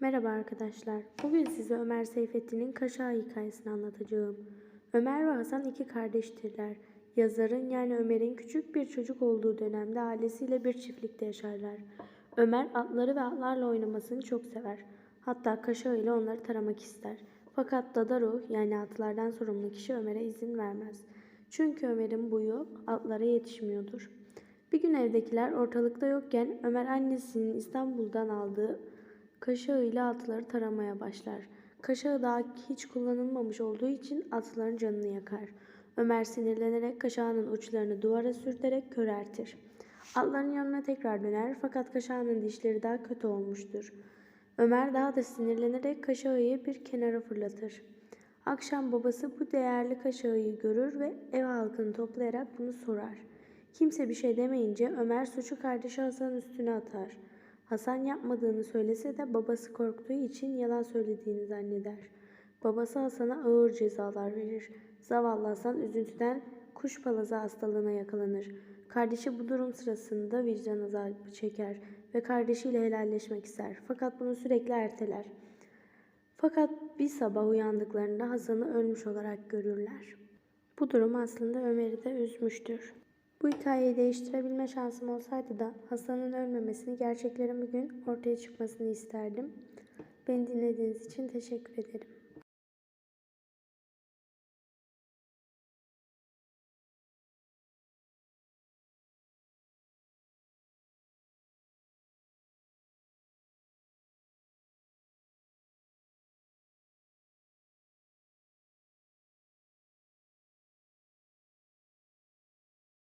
Merhaba arkadaşlar. Bugün size Ömer Seyfettin'in Kaşağı hikayesini anlatacağım. Ömer ve Hasan iki kardeştirler. Yazarın yani Ömer'in küçük bir çocuk olduğu dönemde ailesiyle bir çiftlikte yaşarlar. Ömer atları ve atlarla oynamasını çok sever. Hatta kaşağı ile onları taramak ister. Fakat Dadaru yani atlardan sorumlu kişi Ömer'e izin vermez. Çünkü Ömer'in boyu atlara yetişmiyordur. Bir gün evdekiler ortalıkta yokken Ömer annesinin İstanbul'dan aldığı kaşağıyla atları taramaya başlar. Kaşağı daha hiç kullanılmamış olduğu için atların canını yakar. Ömer sinirlenerek kaşağının uçlarını duvara sürterek köreltir. Atların yanına tekrar döner fakat kaşağının dişleri daha kötü olmuştur. Ömer daha da sinirlenerek kaşağıyı bir kenara fırlatır. Akşam babası bu değerli kaşağıyı görür ve ev halkını toplayarak bunu sorar. Kimse bir şey demeyince Ömer suçu kardeşi Hasan'ın üstüne atar. Hasan yapmadığını söylese de babası korktuğu için yalan söylediğini zanneder. Babası Hasan'a ağır cezalar verir. Zavallı Hasan üzüntüden kuş palazı hastalığına yakalanır. Kardeşi bu durum sırasında vicdan azabı çeker ve kardeşiyle helalleşmek ister. Fakat bunu sürekli erteler. Fakat bir sabah uyandıklarında Hasan'ı ölmüş olarak görürler. Bu durum aslında Ömer'i de üzmüştür. Bu hikayeyi değiştirebilme şansım olsaydı da Hasan'ın ölmemesini, gerçeklerin bugün ortaya çıkmasını isterdim. Beni dinlediğiniz için teşekkür ederim.